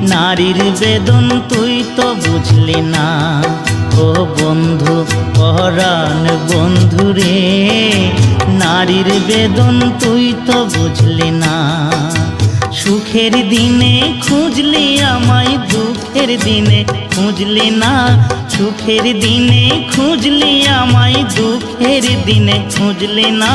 নারীর বেদন তুই তো বুঝলি না। ও বন্ধু, পরাণ বন্ধুরে নারীর বেদন তুই তো বুঝলি না। সুখের দিনে খুঁজলি আমায়, দুঃখের দিনে খুঁজলি না। সুখের দিনে খুঁজলি আমায়, দুঃখের দিনে খুঁজলি না।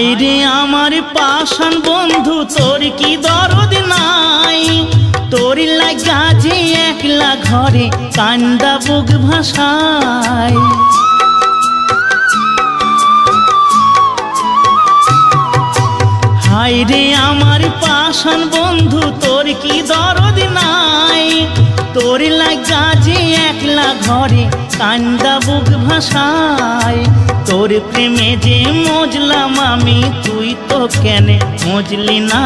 হাইরে আমার পাশান বন্ধু, তোর কি দরদ নাই? তোর লাগা যে একলা ঘরে কান্দা বুক ভাষায় হাইরে আমার পাশান বন্ধু, তোর কি দরদ কান্দা বুক ভাষায়, তোর প্রেমে যে মজলাম আমি, তুই তো কেন মজলি না?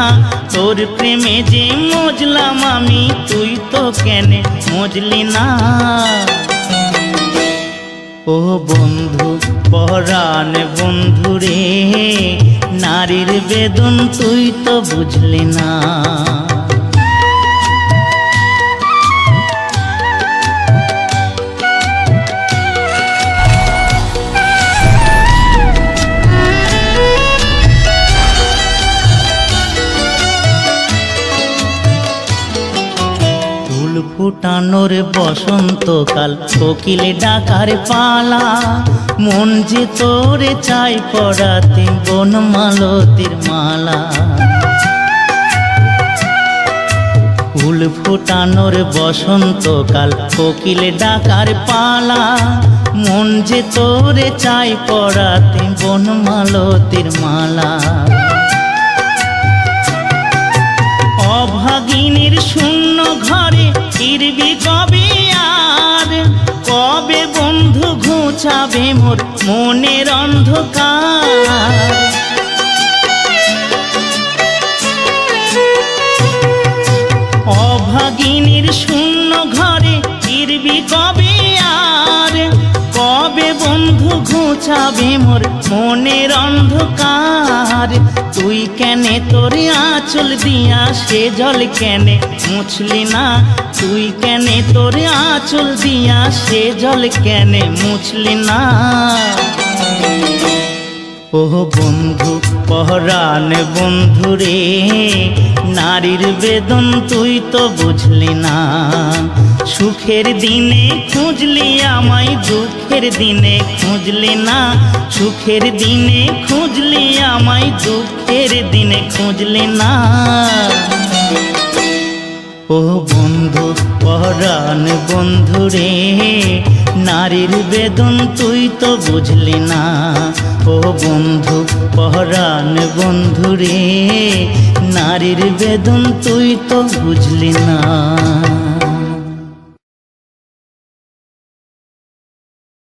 তোর প্রেমে যে মজলাম আমি, তুই তো কেন মজলি না? ও বন্ধু, পরাণ বন্ধু রে, নারীর বেদন তুই তো বুঝলি না। ফুটানোর বসন্তকাল, কোকিলে ডাকার পালা। মন যে তোরে চাই পড়াতে, বন মালতির মালা। ফুল ফুটানোর বসন্তকাল, কোকিলে ডাকার পালা। মন যে তোরে চাই পড়াতে, বন মালতির মালা। অভাগিনীর ঘরে ফিরবি কবে আর? কবে বন্ধু ঘুচাবে মোর মনের অন্ধকার? অভাগিনীর শূন্য ঘরে ফিরবি কবে ঘুচাবে মোর মনের অন্ধকার। তুই কেনে তোর আঁচল দিয়া সে জল কেনে? মুছলি না, তুই কেনে তোর আঁচল দিয়া সে জল কেনে? মুছলি না। ও বন্ধু, পহরান বন্ধু রে, নারীর বেদন তুই তো বুঝলি না। সুখের দিনে খুঁজলি আমায়, দুঃখের দিনে খুঁজলি না। সুখের দিনে খুঁজলি আমায়, দুঃখের দিনে খুঁজলি না। ও বন্ধু, পরাণ বন্ধু রে, নারীর বেদন তুই তো বুঝলি না। ও বন্ধু, পরাণ বন্ধু রে, নারীর বেদন তুই তো বুঝলি না।